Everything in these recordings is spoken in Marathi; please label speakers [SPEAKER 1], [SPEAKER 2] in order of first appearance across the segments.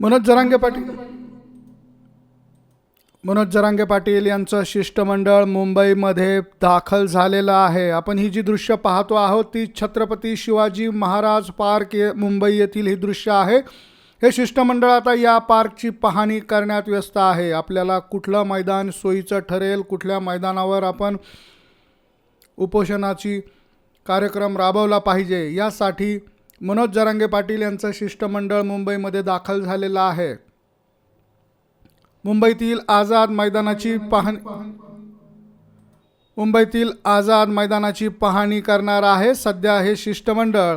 [SPEAKER 1] मनोज जरांगे पाटील. मनोज जरांगे पाटील यांचं शिष्टमंडळ मुंबईमध्ये दाखल झालेलं आहे. आपण ही जी दृश्य पाहतो आहोत ती छत्रपती शिवाजी महाराज पार्क ये मुंबई येथील ही दृश्य आहे. हे शिष्टमंडळ आता या पार्कची पाहणी करण्यात व्यस्त आहे. आपल्याला कुठलं मैदान सोयीचं ठरेल कुठल्या मैदानावर आपण उपोषणाची कार्यक्रम राबवला पाहिजे यासाठी मनोज जरांगे पाटील यांचं शिष्टमंडळ मुंबईमध्ये दाखल झालेलं आहे. मुंबईतील आझाद मैदानाची पाहणी मुंबईतील आझाद मैदानाची पाहणी करणार आहे. सध्या हे शिष्टमंडळ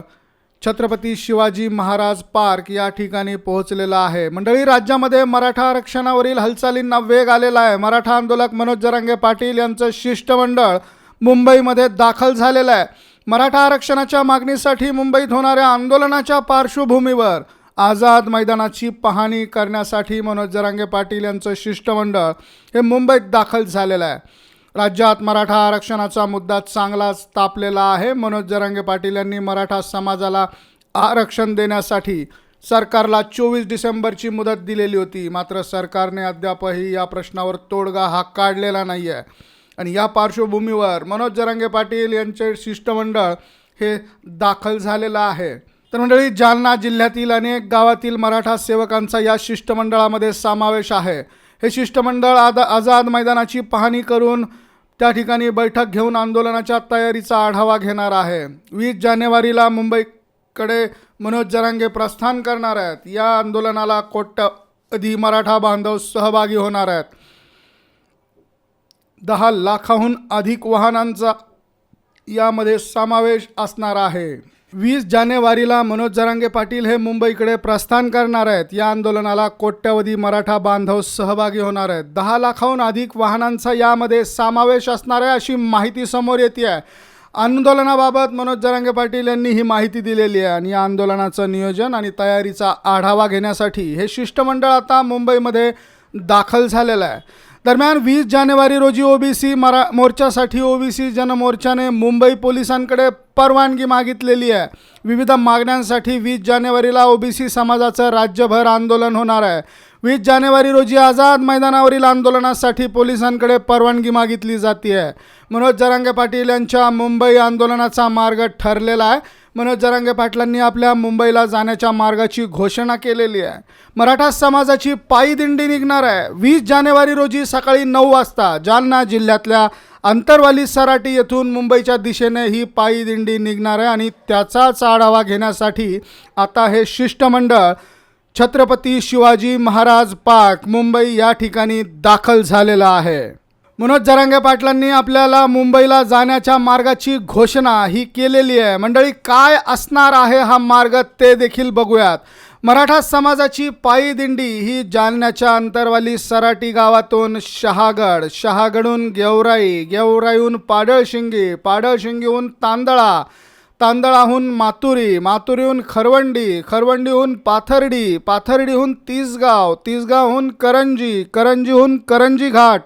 [SPEAKER 1] छत्रपती शिवाजी महाराज पार्क या ठिकाणी पोहोचलेलं आहे. मंडळी राज्यामध्ये मराठा आरक्षणावरील हालचालींना वेग आलेला आहे. मराठा आंदोलक मनोज जरांगे पाटील यांचं शिष्टमंडळ मुंबईमध्ये दाखल झालेलं आहे. मराठा आरक्षणाच्या मागणीसाठी मुंबईत होणाऱ्या आंदोलनाच्या पार्श्वभूमीवर आझाद मैदानाची पाहणी करण्यासाठी मनोज जरांगे पाटील यांचं शिष्टमंडळ हे मुंबईत दाखल झालेलं आहे. राज्यात मराठा आरक्षणाचा मुद्दा चांगलाच तापलेला आहे. मनोज जरांगे पाटील यांनी मराठा समाजाला आरक्षण देण्यासाठी सरकारला चोवीस डिसेंबरची मुदत दिलेली होती. मात्र सरकारने अद्यापही या प्रश्नावर तोडगा हा काढलेला नाही आहे आणि या पार्श्वभूमीवर मनोज जरांगे पाटील यांचे शिष्टमंडळ हे दाखल झालेलं आहे. तर मंडळी जालना जिल्ह्यातील अनेक गावातील मराठा सेवकांचा या शिष्टमंडळामध्ये समावेश आहे. हे शिष्टमंडळ आदा आझाद मैदानाची पाहणी करून त्या ठिकाणी बैठक घेऊन आंदोलनाच्या तयारीचा आढावा घेणार आहे. वीस जानेवारीला मुंबईकडे मनोज जरांगे प्रस्थान करणार आहेत. या आंदोलनाला कोट्यवधी मराठा बांधव सहभागी होणार आहेत. दहा लाखाहून अधिक वाहनांचा यामध्ये समावेश असणार आहे. वीस जानेवारीला मनोज जरांगे पाटील हे मुंबईकडे प्रस्थान करणार आहेत. या आंदोलनाला कोट्यवधी मराठा बांधव सहभागी होणार आहेत. दहा लाखाहून अधिक वाहनांचा यामध्ये समावेश असणार आहे अशी माहिती समोर येते आहे. आंदोलनाबाबत मनोज जरांगे पाटील यांनी ही माहिती दिलेली आहे आणि या आंदोलनाचं नियोजन आणि तयारीचा आढावा घेण्यासाठी हे शिष्टमंडळ आता मुंबईमध्ये दाखल झालेलं आहे. दरम्यान वीस जानेवारी रोजी ओबीसी मरा मोर्चासाठी ओबीसी जनमोर्चाने मुंबई पोलिसांकडे परवानगी मागितलेली आहे. विविध मागण्यांसाठी वीस जानेवारीला ओबीसी समाजाचं राज्यभर आंदोलन होणार आहे. वीस जानेवारी रोजी आझाद मैदानावरील आंदोलनासाठी पोलिसांकडे परवानगी मागितली जाते आहे मनोज जरांगे पाटील यांच्या मुंबई आंदोलनाचा मार्ग ठरलेला आहे. मनोज जरांगे पाटलांनी आपल्या मुंबईला जाण्याच्या मार्गाची घोषणा केलेली आहे. मराठा समाजाची पायी दिंडी निघणार आहे. वीस जानेवारी रोजी सकाळी नऊ वाजता जालना जिल्ह्यातल्या अंतरवाली सराटी येथून मुंबईच्या दिशेने ही पायी दिंडी निघणार आहे आणि त्याचाच आढावा घेण्यासाठी आता हे शिष्टमंडळ छत्रपती शिवाजी महाराज पार्क मुंबई या ठिकाणी दाखल झालेलं आहे. मनोज जरांगे पाटलांनी आपल्याला मुंबईला जाण्याच्या मार्गाची घोषणा ही केलेली आहे. मंडळी काय असणार आहे हा मार्ग ते देखील बघूयात. मराठा समाजाची पायी दिंडी ही जालन्याच्या अंतरवाली सराटी गावातून शहागड शहागडहून गेवराई गेवराईहून पाडळशिंगी पाडळशिंगीहून तांदळा तांदळाहून मातुरी मातुरीहून खरवंडी खरवंडीहून पाथर्डी पाथर्डीहून तिसगाव तिसगावहून करंजी करंजीहून करंजी घाट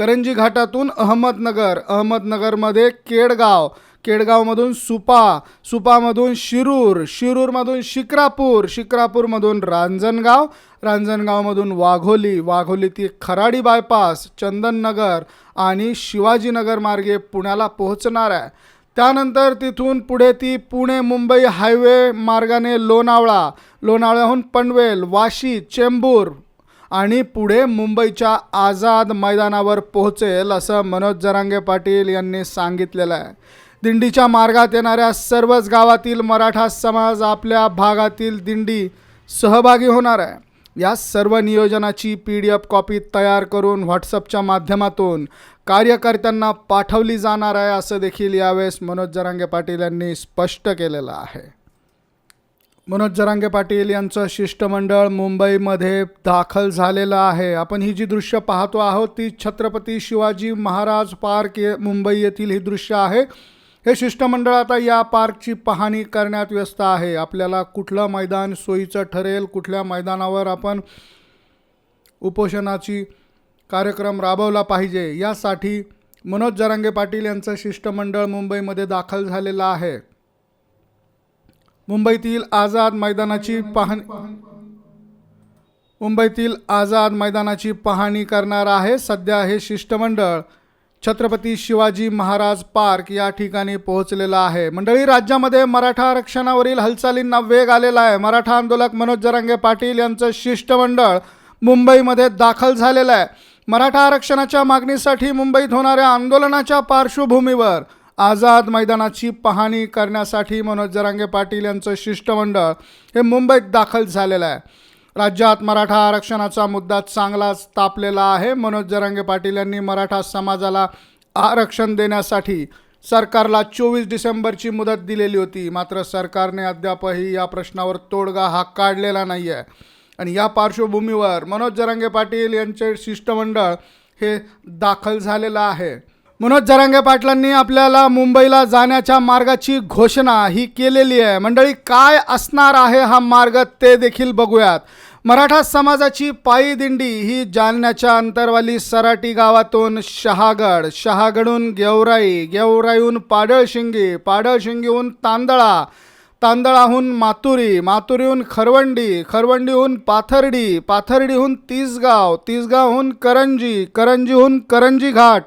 [SPEAKER 1] करंजी घाटातून अहमदनगर अहमदनगरमध्ये केडगाव केडगावमधून सुपा सुपामधून शिरूर शिरूरमधून शिक्रापूर शिक्रापूरमधून रांजणगाव रांजणगावमधून वाघोली वाघोली ती खराडी बायपास चंदननगर आणि शिवाजीनगर मार्गे पुण्याला पोहोचणार आहे. त्यानंतर तिथून पुढे ती पुणे मुंबई हायवे मार्गाने लोणावळा लोणावळ्याहून पनवेल वाशी चेंबूर आणि पुढे मुंबईच्या आझाद मैदानावर पोहोचेल असं मनोज जरांगे पाटील यांनी सांगितलेलं आहे. दिंडीच्या मार्गात येणाऱ्या सर्वच गावातील मराठा समाज आपल्या भागातील दिंडी सहभागी होणार आहे. या सर्व नियोजनाची पी डी एफ कॉपी तयार करून व्हॉट्सअपच्या माध्यमातून कार्यकर्त्यांना पाठवली जाणार आहे असं देखील यावेळेस मनोज जरांगे पाटील यांनी स्पष्ट केलेलं आहे. मनोज जरांगे पाटील यांचं शिष्टमंडळ मुंबईमध्ये दाखल झालेलं आहे. आपण ही जी दृश्य पाहतो आहोत ती छत्रपती शिवाजी महाराज पार्क ये मुंबई येथील ही दृश्य आहे. हे शिष्टमंडळ आता या पार्कची पाहणी करण्यात व्यस्त आहे. आपल्याला कुठलं मैदान सोयीचं ठरेल कुठल्या मैदानावर आपण उपोषणाची कार्यक्रम राबवला पाहिजे यासाठी मनोज जरांगे पाटील यांचं शिष्टमंडळ मुंबईमध्ये दाखल झालेलं आहे. मुंबईतील आझाद मैदानाची पाहणी मुंबईतील आझाद मैदानाची पाहणी करणार आहे सध्या हे शिष्टमंडळ. छत्रपती शिवाजी महाराज पार्क या ठिकाणी पोहोचलेलं आहे. मंडळी राज्यामध्ये मराठा आरक्षणावरील हालचालींना वेग आलेला आहे. मराठा आंदोलक मनोज जरांगे पाटील यांचं शिष्टमंडळ मुंबईमध्ये दाखल झालेलं आहे. मराठा आरक्षणाच्या मागणीसाठी मुंबईत होणाऱ्या आंदोलनाच्या पार्श्वभूमीवर आझाद मैदानाची पाहणी करण्यासाठी मनोज जरांगे पाटील यांचं शिष्टमंडळ हे मुंबईत दाखल झालेलं आहे. राज्यात मराठा आरक्षणाचा मुद्दा चांगलाच तापलेला आहे. मनोज जरांगे पाटील यांनी मराठा समाजाला आरक्षण देण्यासाठी सरकारला चोवीस डिसेंबरची मुदत दिलेली होती. मात्र सरकारने अद्यापही या प्रश्नावर तोडगा हा काढलेला नाही आहे आणि या पार्श्वभूमीवर मनोज जरांगे पाटील यांचे शिष्टमंडळ हे दाखल झालेलं आहे. मनोज जरांगे पाटलांनी आपल्याला मुंबईला जाण्याच्या मार्गाची घोषणा ही केलेली आहे. मंडळी काय असणार आहे हा मार्ग ते देखील बघूयात. मराठा समाजाची पायी दिंडी ही जालन्याच्या अंतरवाली सराटी गावातून शहागड शहागडहून गेवराई गेवराईहून पाडळशिंगी पाडळशिंगीहून तांदळा तांदळाहून मातुरी मातुरीहून खरवंडी खरवंडीहून पाथर्डी पाथर्डीहून तिसगाव तिसगावहून करंजी करंजीहून करंजी घाट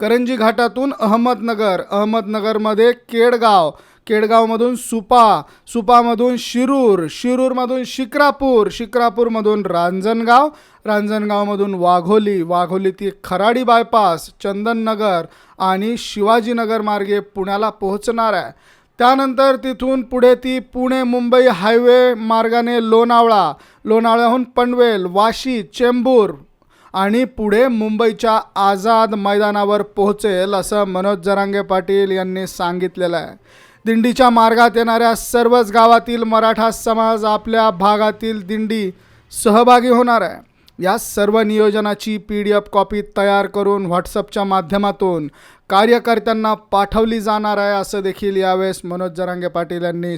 [SPEAKER 1] करंजी घाटातून अहमदनगर अहमदनगरमध्ये केडगाव केडगावमधून सुपा सुपामधून शिरूर शिरूरमधून शिक्रापूर शिक्रापूरमधून रांजणगाव रांजणगावमधून वाघोली वाघोली ती खराडी बायपास चंदननगर आणि शिवाजीनगर मार्गे पुण्याला पोहोचणार आहे. त्यानंतर तिथून पुढे ती पुणे मुंबई हायवे मार्गाने लोणावळा लोणावळ्याहून पनवेल वाशी चेंबूर आणि पुढे मुंबईच्या आझाद मैदानावर पोहोचेल असं मनोज जरांगे पाटील यांनी सांगितलेलं आहे. दिंडीच्या मार्गात येणाऱ्या सर्वच गावातील मराठा समाज आपल्या भागातील दिंडी सहभागी होणार आहे. या सर्व नियोजनाची पी डी एफ कॉपी तयार करून व्हॉट्सअपच्या माध्यमातून कार्यकर्त्यांना पाठवली जाणार आहे असं देखील यावेळेस मनोज जरांगे पाटील यांनी